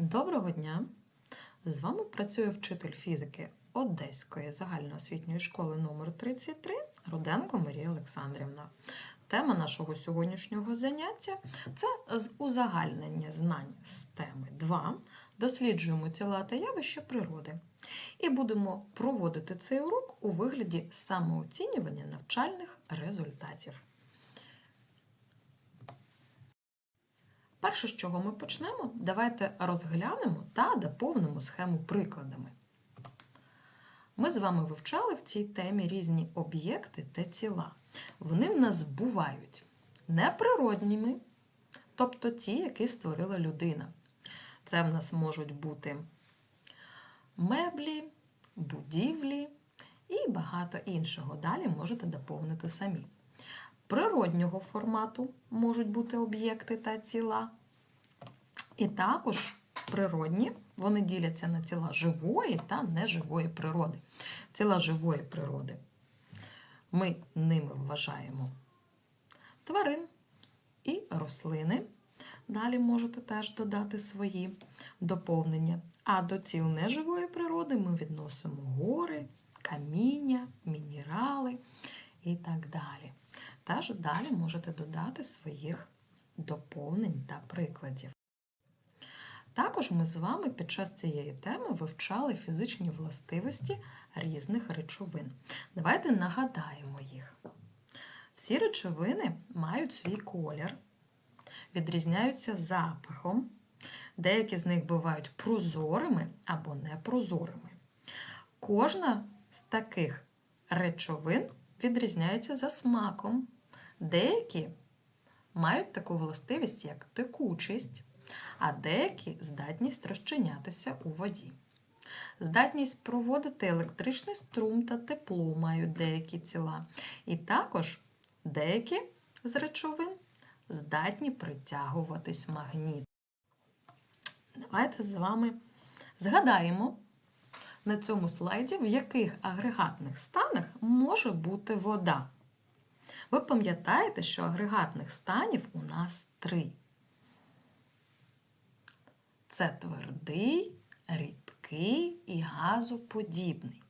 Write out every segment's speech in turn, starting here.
Доброго дня! З вами працює вчитель фізики Одеської загальноосвітньої школи номер 33 Руденко Марія Олександрівна. Тема нашого сьогоднішнього заняття це з узагальнення знань з теми 2. Досліджуємо тіла та явища природи. І будемо проводити цей урок у вигляді самооцінювання навчальних результатів. Перше, з чого ми почнемо, давайте розглянемо та доповнимо схему прикладами. Ми з вами вивчали в цій темі різні об'єкти та тіла. Вони в нас бувають неприродніми, тобто ті, які створила людина. Це в нас можуть бути меблі, будівлі і багато іншого. Далі можете доповнити самі. Природнього формату можуть бути об'єкти та тіла. І також природні, вони діляться на тіла живої та неживої природи. Тіла живої природи. Ми ними вважаємо тварин і рослини. Далі можете теж додати свої доповнення. А до тіл неживої природи ми відносимо гори, каміння, мінерали і так далі. Теж далі можете додати своїх доповнень та прикладів. Також ми з вами під час цієї теми вивчали фізичні властивості різних речовин. Давайте нагадаємо їх. Всі речовини мають свій колір, відрізняються запахом, деякі з них бувають прозорими або непрозорими. Кожна з таких речовин відрізняється за смаком. Деякі мають таку властивість, як текучість, а деякі здатність розчинятися у воді. Здатність проводити електричний струм та тепло мають деякі тіла. І також деякі з речовин здатні притягуватись магніт. Давайте з вами згадаємо на цьому слайді, в яких агрегатних станах може бути вода. Ви пам'ятаєте, що агрегатних станів у нас три. Це твердий, рідкий і газоподібний.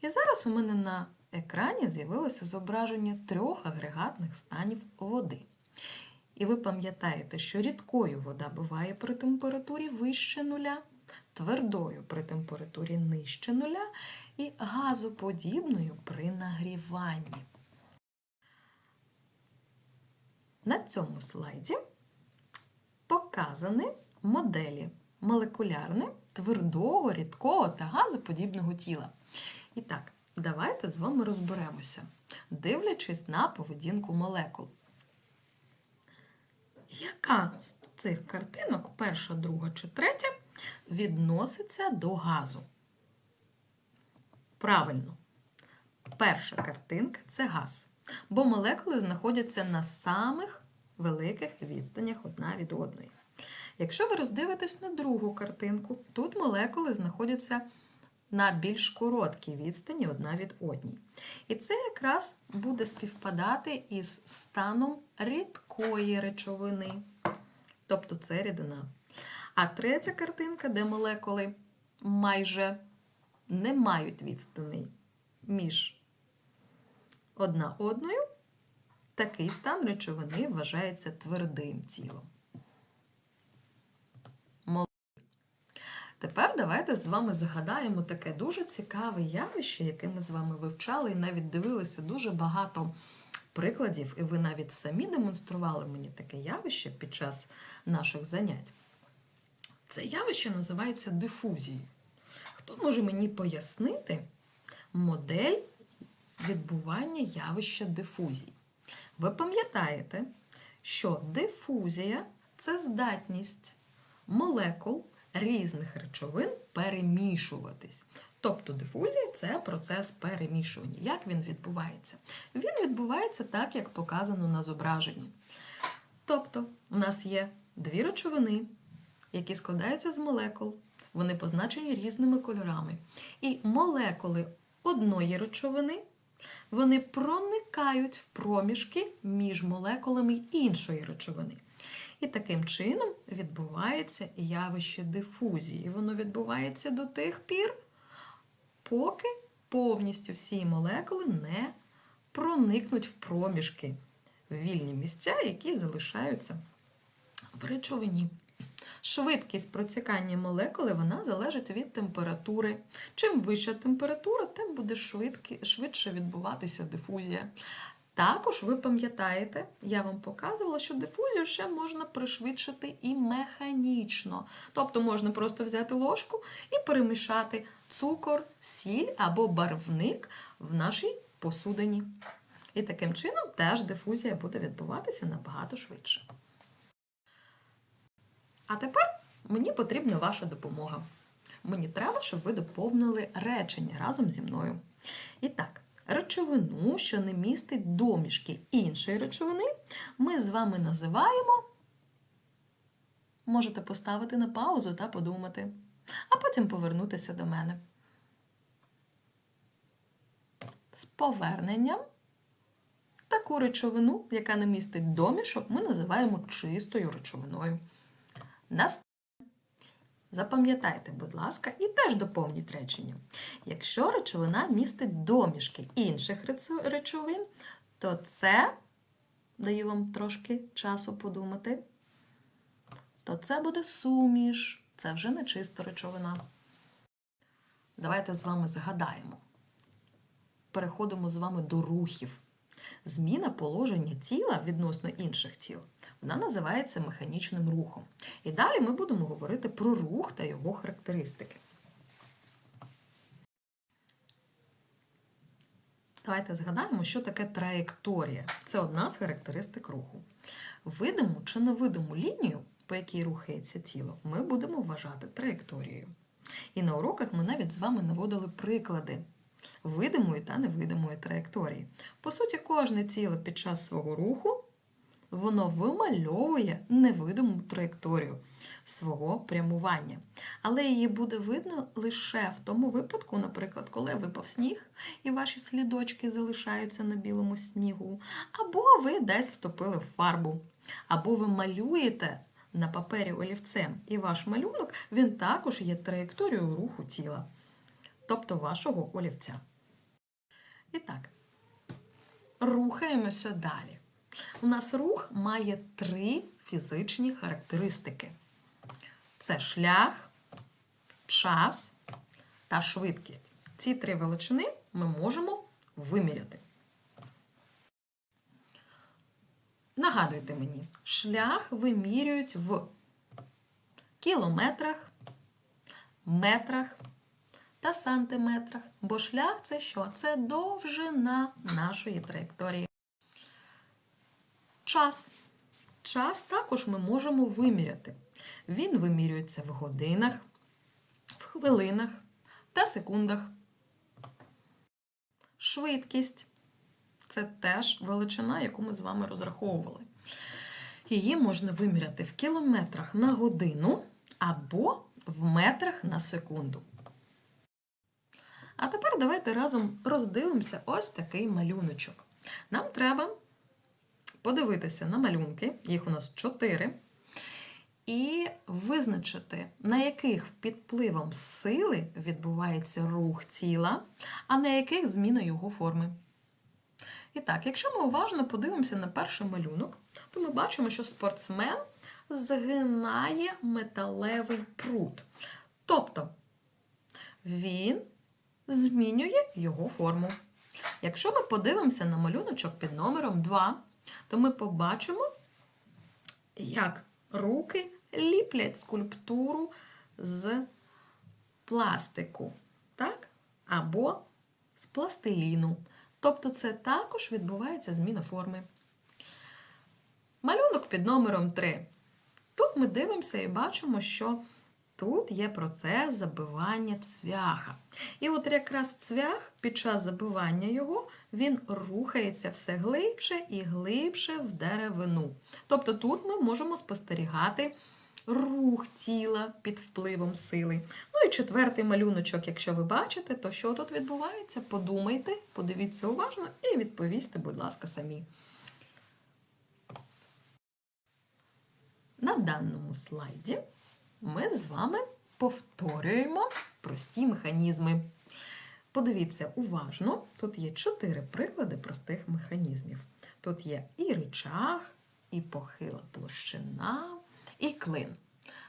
І зараз у мене на екрані з'явилося зображення трьох агрегатних станів води. І ви пам'ятаєте, що рідкою вода буває при температурі вище нуля, твердою при температурі нижче нуля і газоподібною при нагріванні. На цьому слайді показані моделі молекулярне, твердого, рідкого та газоподібного тіла. І так, давайте з вами розберемося, дивлячись на поведінку молекул. Яка з цих картинок, перша, друга чи третя, відноситься до газу? Правильно, перша картинка це газ, бо молекули знаходяться на самих великих відстанях одна від одної. Якщо ви роздивитесь на другу картинку, тут молекули знаходяться на більш короткій відстані одна від одній. І це якраз буде співпадати із станом рідкої речовини. Тобто це рідина. А третя картинка, де молекули майже не мають відстані між одна одною, такий стан речовини вважається твердим тілом. Тепер давайте з вами згадаємо таке дуже цікаве явище, яке ми з вами вивчали і навіть дивилися дуже багато прикладів, і ви навіть самі демонстрували мені таке явище під час наших занять. Це явище називається дифузією. Хто може мені пояснити модель відбування явища дифузії? Ви пам'ятаєте, що дифузія це здатність молекул різних речовин перемішуватись. Тобто дифузія це процес перемішування. Як він відбувається? Він відбувається так, як показано на зображенні. Тобто, у нас є дві речовини, які складаються з молекул, вони позначені різними кольорами. І молекули одної речовини вони проникають в проміжки між молекулами іншої речовини. І таким чином відбувається явище дифузії. Воно відбувається до тих пір, поки повністю всі молекули не проникнуть в проміжки, в вільні місця, які залишаються в речовині. Швидкість протікання молекули вона залежить від температури. Чим вища температура, тим буде швидше відбуватися дифузія. Також ви пам'ятаєте, я вам показувала, що дифузію ще можна пришвидшити і механічно. Тобто можна просто взяти ложку і перемішати цукор, сіль або барвник в нашій посудині. І таким чином теж дифузія буде відбуватися набагато швидше. А тепер мені потрібна ваша допомога. Мені треба, щоб ви доповнили речення разом зі мною. І так, речовину, що не містить домішки іншої речовини, ми з вами називаємо. Можете поставити на паузу та подумати, а потім повернутися до мене. З поверненням таку речовину, яка не містить домішок, ми називаємо чистою речовиною. Наступне. Запам'ятайте, будь ласка, і теж доповніть речення. Якщо речовина містить домішки інших речовин, то це, даю вам трошки часу подумати, то це буде суміш, це вже не чиста речовина. Давайте з вами згадаємо. Переходимо з вами до рухів. Зміна положення тіла відносно інших тіл вона називається механічним рухом. І далі ми будемо говорити про рух та його характеристики. Давайте згадаємо, що таке траєкторія. Це одна з характеристик руху. Видиму чи невидиму лінію, по якій рухається тіло, ми будемо вважати траєкторією. І на уроках ми навіть з вами наводили приклади видимої та невидимої траєкторії. По суті, кожне тіло під час свого руху воно вимальовує невидиму траєкторію свого прямування. Але її буде видно лише в тому випадку, наприклад, коли випав сніг і ваші слідочки залишаються на білому снігу, або ви десь вступили в фарбу, або ви малюєте на папері олівцем, і ваш малюнок він також є траєкторією руху тіла, тобто вашого олівця. І так, рухаємося далі. У нас рух має три фізичні характеристики: це шлях, час та швидкість. Ці три величини ми можемо виміряти. Нагадуйте мені, шлях вимірюють в кілометрах, метрах та сантиметрах. Бо шлях це що? Це довжина нашої траєкторії. Час. Час також ми можемо виміряти. Він вимірюється в годинах, в хвилинах та секундах. Швидкість це теж величина, яку ми з вами розраховували. Її можна виміряти в кілометрах на годину або в метрах на секунду. А тепер давайте разом роздивимося ось такий малюночок. Нам треба подивитися на малюнки, їх у нас чотири, і визначити, на яких під впливом сили відбувається рух тіла, а на яких зміна його форми. І так, якщо ми уважно подивимося на перший малюнок, то ми бачимо, що спортсмен згинає металевий прут. Тобто він змінює його форму. Якщо ми подивимося на малюночок під номером 2, то ми побачимо, як руки ліплять скульптуру з пластику, так? або з пластиліну. Тобто це також відбувається зміна форми. Малюнок під номером 3. Тут ми дивимося і бачимо, що тут є процес забивання цвяха. І от якраз цвях під час забивання його він рухається все глибше і глибше в деревину. Тобто тут ми можемо спостерігати рух тіла під впливом сили. Ну і четвертий малюночок, якщо ви бачите, то що тут відбувається? Подумайте, подивіться уважно і відповісьте, будь ласка, самі. На даному слайді ми з вами повторюємо прості механізми. Подивіться уважно, тут є чотири приклади простих механізмів. Тут є і речах, і похила площина, і клин.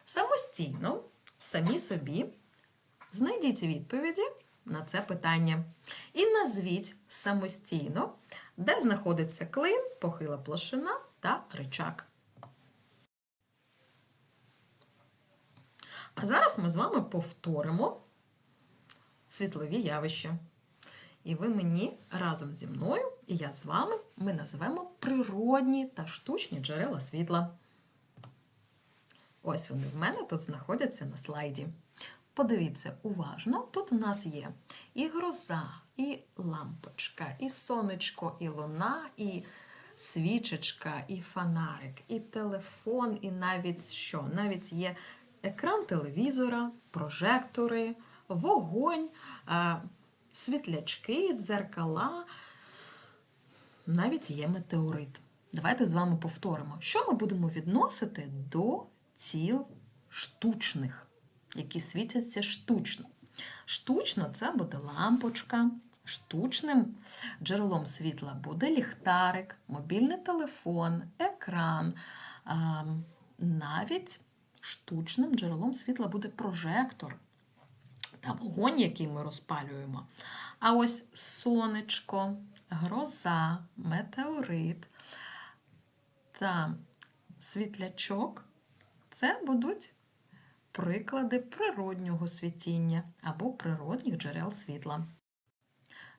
Самостійно, самі собі, знайдіть відповіді на це питання. І назвіть самостійно, де знаходиться клин, похила площина та речак. А зараз ми з вами повторимо світлові явища. І ви мені разом зі мною, і я з вами, ми назвемо природні та штучні джерела світла. Ось вони в мене тут знаходяться на слайді. Подивіться уважно, тут у нас є і гроза, і лампочка, і сонечко, і луна, і свічечка, і фонарик, і телефон, і навіть що? Навіть є екран телевізора, прожектори, вогонь, світлячки, дзеркала. Навіть є метеорит. Давайте з вами повторимо, що ми будемо відносити до ціл штучних, які світяться штучно. Штучно це буде лампочка, штучним джерелом світла буде ліхтарик, мобільний телефон, екран. Навіть штучним джерелом світла буде прожектор та вогонь, який ми розпалюємо. А ось сонечко, гроза, метеорит та світлячок це будуть приклади природнього світіння або природних джерел світла.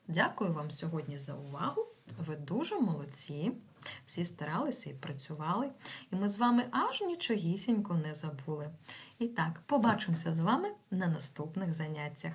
Дякую вам сьогодні за увагу. Ви дуже молодці. Всі старалися і працювали, і ми з вами аж нічогісінько не забули. І так, побачимося з вами на наступних заняттях.